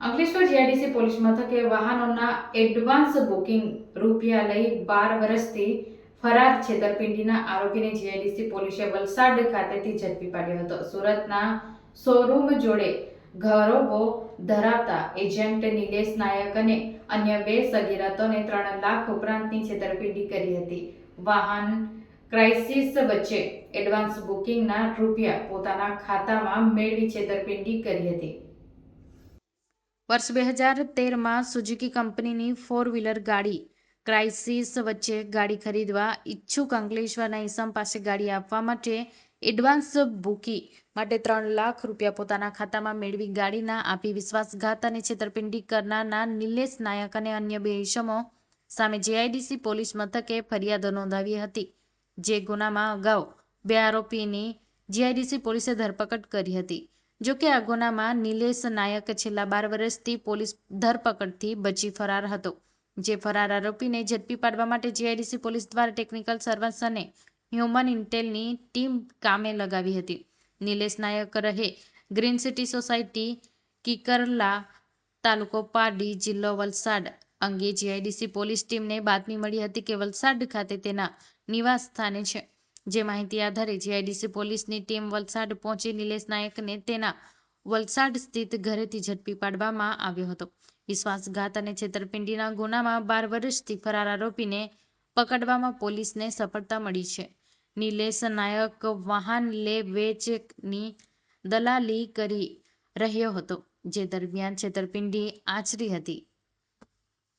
Ankleshwar GIDC police મથકે વાહનોના advance booking રૂપિયા લઈ બાર વર્ષથી ફરાર છેતરપિંડીના આરોપીને જીઆઈડીસી પોલીસે વલસાડ ખાતેથી ઝડપી પાડ્યો હતો. સુરતના શોરૂમ જોડે ઘરોબો ધરાવતા એજન્ટ નિલેશ નાયક અને અન્ય બે સગીરતોને ત્રણ લાખ ઉપરાંતની છેતરપિંડી કરી હતી. વાહન ક્રાઇસિસ વચ્ચે એડવાન્સ બુકિંગના રૂપિયા પોતાના ખાતામાં મેળવી છેતરપિંડી કરી હતી. વર્ષ બે હજાર તેરમાં સુઝુકી કંપનીની ફોર વ્હીલર ગાડી ક્રાઇસિસ વચ્ચે ગાડી ખરીદવા ઈચ્છુક અંકલેશ્વરના ઈસમ પાસે ગાડી આપવા માટે એડવાન્સ બુકી માટે ત્રણ લાખ રૂપિયા પોતાના ખાતામાં મેળવી ગાડીના આપી વિશ્વાસઘાત અને છેતરપિંડી કરનારના નિલેશ નાયક અને અન્ય બે ઈસમો સામે જેઆઈડીસી પોલીસ મથકે ફરિયાદ નોંધાવી હતી, જે ગુનામાં અગાઉ બે આરોપીની જીઆઈડીસી પોલીસે ધરપકડ કરી હતી. જો કે આ ગુનામાં નિલેશ નાયક છેલ્લા બાર વર્ષથી પોલીસ ધરપકડથી બચી ફરાર હતો, જે ફરાર આરોપીને ઝડપી પાડવા માટે જીઆઈડીસી પોલીસ દ્વારા ટેકનિકલ સર્વન્સ અને હ્યુમન ઇન્ટેલની ટીમ કામે લગાવી હતી. નિલેશ નાયક રહે ગ્રીન સિટી સોસાયટી, કિકરલા તાલુકો પારડી જિલ્લો વલસાડ અંગે જીઆઈડીસી પોલીસ ટીમને બાતમી મળી હતી કે વલસાડ ખાતે તેના નિવાસ સ્થાને છે. જે માહિતી આધારે જીઆઈડીસી પોલીસની ટીમ વલસાડ પહોંચી નિલેશ નાયકને તેના વલસાડ સ્થિત ઘરેથી ઝડપી પાડવામાં આવ્યો હતો. વિશ્વાસઘાત અને છેતરપિંડીના ગુનામાં બાર વર્ષથી ફરાર આરોપીને પકડવામાં પોલીસને સફળતા મળી છે. નિલેશ નાયક વાહન લે વેચની દલાલી કરી રહ્યો હતો, જે દરમિયાન છેતરપિંડી આચરી હતી.